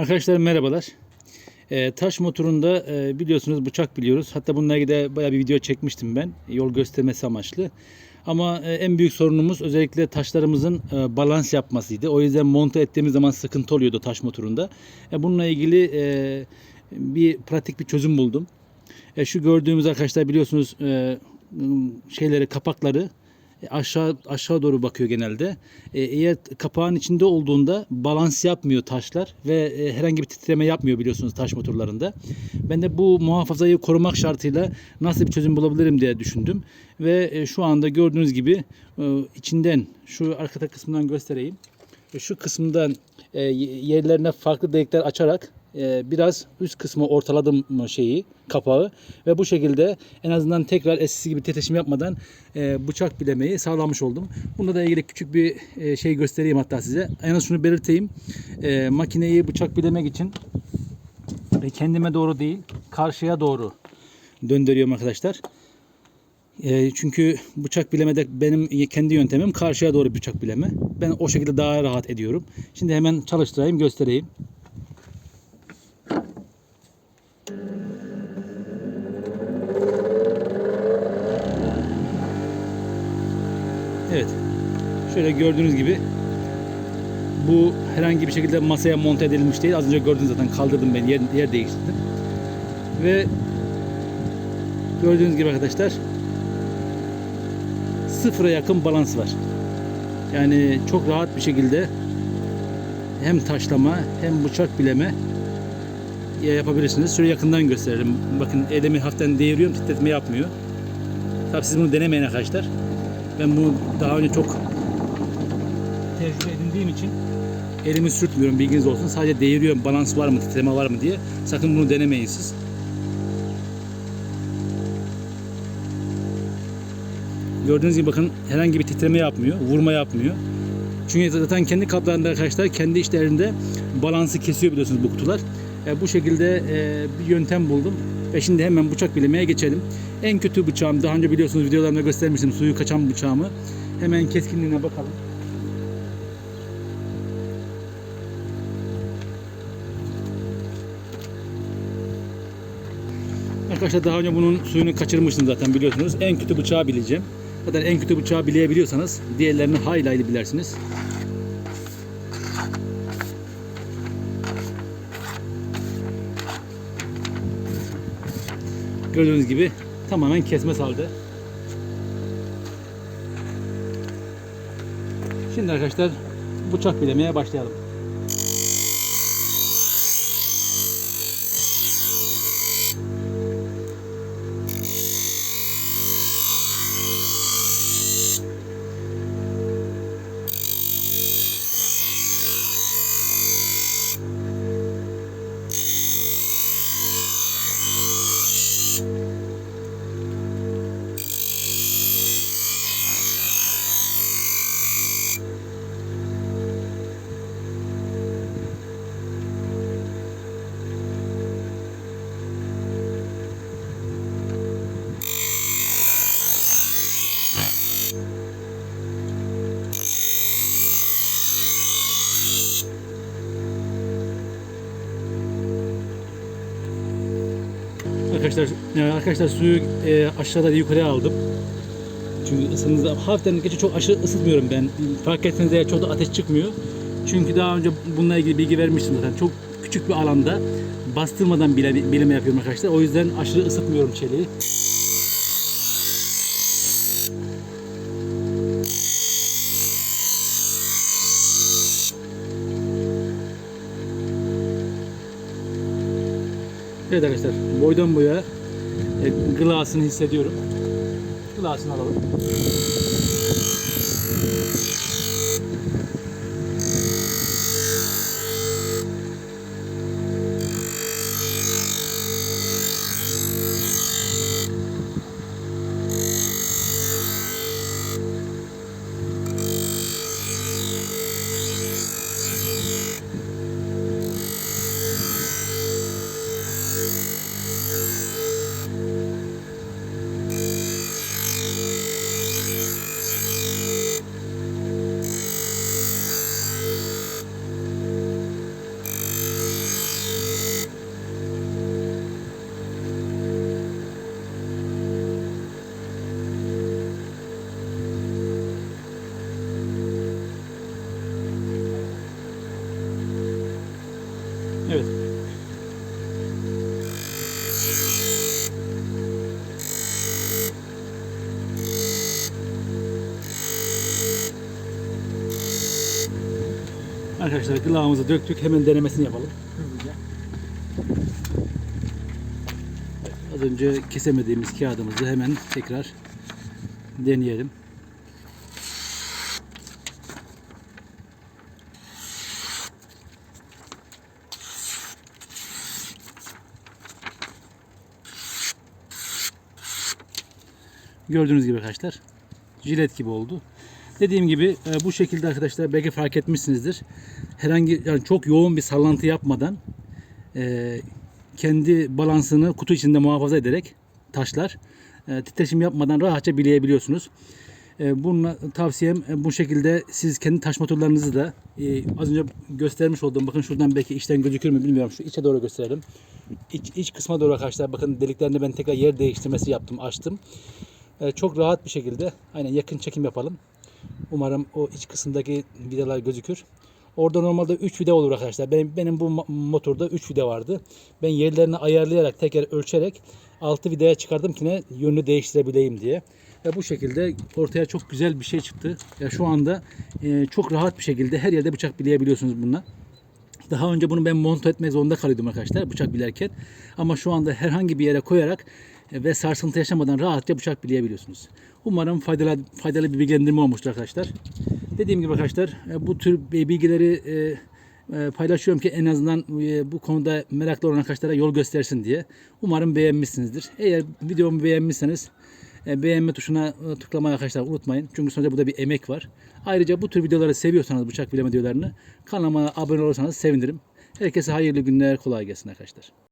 Arkadaşlar merhabalar. Ee, taş motorunda e, biliyorsunuz bıçak biliyoruz. Hatta bununla ilgili de bayağı bir video çekmiştim ben. Yol göstermesi amaçlı. Ama e, en büyük sorunumuz özellikle taşlarımızın e, balans yapmasıydı. O yüzden monte ettiğimiz zaman sıkıntı oluyordu taş motorunda. E, bununla ilgili e, bir pratik bir çözüm buldum. E, şu gördüğümüz arkadaşlar biliyorsunuz e, şeyleri kapakları e, aşağı aşağı doğru bakıyor genelde. E, eğer kapağın içinde olduğunda balans yapmıyor taşlar ve e, herhangi bir titreme yapmıyor biliyorsunuz taş motorlarında. Ben de bu muhafazayı korumak şartıyla nasıl bir çözüm bulabilirim diye düşündüm ve e, şu anda gördüğünüz gibi e, içinden şu arka kısmından göstereyim. E, şu kısımdan e, yerlerine farklı delikler açarak e, biraz üst kısmı ortaladım şeyi kapağı ve bu şekilde en azından tekrar eskisi gibi titreşim yapmadan e, bıçak bilemeyi sağlamış oldum. Bunda da ilgili küçük bir e, şey göstereyim hatta size. En az şunu belirteyim. E, makineyi bıçak bilemek için kendime doğru değil karşıya doğru döndürüyorum arkadaşlar. Çünkü bıçak bilemede benim kendi yöntemim karşıya doğru bıçak bileme. Ben o şekilde daha rahat ediyorum. Şimdi hemen çalıştırayım göstereyim. Evet. Şöyle gördüğünüz gibi bu herhangi bir şekilde masaya monte edilmiş değil. Az önce gördünüz zaten kaldırdım ben yer, yer değiştirdim. Ve gördüğünüz gibi arkadaşlar sıfıra yakın balans var. Yani çok rahat bir şekilde hem taşlama hem bıçak bileme yapabilirsiniz. Şöyle yakından gösterelim. Bakın elimi hafiften değiriyorum titretme yapmıyor. Tabii siz bunu denemeyin arkadaşlar. Ben bunu daha önce çok tecrübe edindiğim için elimi sürtmüyorum bilginiz olsun. Sadece değiriyorum balans var mı titreme var mı diye. Sakın bunu denemeyin siz. Gördüğünüz gibi bakın herhangi bir titreme yapmıyor, vurma yapmıyor. Çünkü zaten kendi kaplarında arkadaşlar kendi işlerinde balansı kesiyor biliyorsunuz bu kutular. E, bu şekilde e, bir yöntem buldum. Ve şimdi hemen bıçak bilemeye geçelim. En kötü bıçağım daha önce biliyorsunuz videolarımda göstermiştim suyu kaçan bıçağımı. Hemen keskinliğine bakalım. Arkadaşlar daha önce bunun suyunu kaçırmıştım zaten biliyorsunuz. En kötü bıçağı bileceğim. Zaten en kötü bıçağı bilebiliyorsanız diğerlerini hayli hayli bilersiniz. Gördüğünüz gibi tamamen kesme saldı. Şimdi arkadaşlar bıçak bilemeye başlayalım. Arkadaşlar e, arkadaşlar suyu e, aşağıdan yukarıya aldım. Çünkü ısındı. Hafiften geçi çok aşırı ısıtmıyorum ben. Fark etseniz eğer çok da ateş çıkmıyor. Çünkü daha önce bununla ilgili bilgi vermiştim zaten. Çok küçük bir alanda bastırmadan bile bileme yapıyorum arkadaşlar. O yüzden aşırı ısıtmıyorum çeliği. Evet arkadaşlar boydan boya e, glasını hissediyorum. Glasını alalım. Evet. Arkadaşlar gılağımızı döktük. Hemen denemesini yapalım. Hızlıca. Az önce kesemediğimiz kağıdımızı hemen tekrar deneyelim. Gördüğünüz gibi arkadaşlar jilet gibi oldu. Dediğim gibi e, bu şekilde arkadaşlar belki fark etmişsinizdir. Herhangi yani çok yoğun bir sallantı yapmadan e, kendi balansını kutu içinde muhafaza ederek taşlar e, titreşim yapmadan rahatça bileyebiliyorsunuz. E, bununla tavsiyem e, bu şekilde siz kendi taş motorlarınızı da e, az önce göstermiş olduğum bakın şuradan belki içten gözükür mü bilmiyorum şu içe doğru gösterelim. İç, iç kısma doğru arkadaşlar bakın deliklerinde ben tekrar yer değiştirmesi yaptım açtım. E, çok rahat bir şekilde aynen yakın çekim yapalım. Umarım o iç kısımdaki vidalar gözükür. Orada normalde 3 vida olur arkadaşlar. Benim, benim bu mo- motorda 3 vida vardı. Ben yerlerini ayarlayarak tekrar ölçerek 6 vidaya çıkardım ki ne yönünü değiştirebileyim diye. Ve bu şekilde ortaya çok güzel bir şey çıktı. Ya şu anda e, çok rahat bir şekilde her yerde bıçak bileyebiliyorsunuz bununla. Daha önce bunu ben monte etmek zorunda kalıyordum arkadaşlar bıçak bilerken. Ama şu anda herhangi bir yere koyarak ve sarsıntı yaşamadan rahatça bıçak bileyebiliyorsunuz. Umarım faydalı, faydalı bir bilgilendirme olmuştur arkadaşlar. Dediğim gibi arkadaşlar e, bu tür bilgileri e, e, paylaşıyorum ki en azından bu konuda meraklı olan arkadaşlara yol göstersin diye. Umarım beğenmişsinizdir. Eğer videomu beğenmişseniz beğenme tuşuna tıklamayı arkadaşlar unutmayın. Çünkü sonuçta burada bir emek var. Ayrıca bu tür videoları seviyorsanız bıçak bileme videolarını kanalıma abone olursanız sevinirim. Herkese hayırlı günler, kolay gelsin arkadaşlar.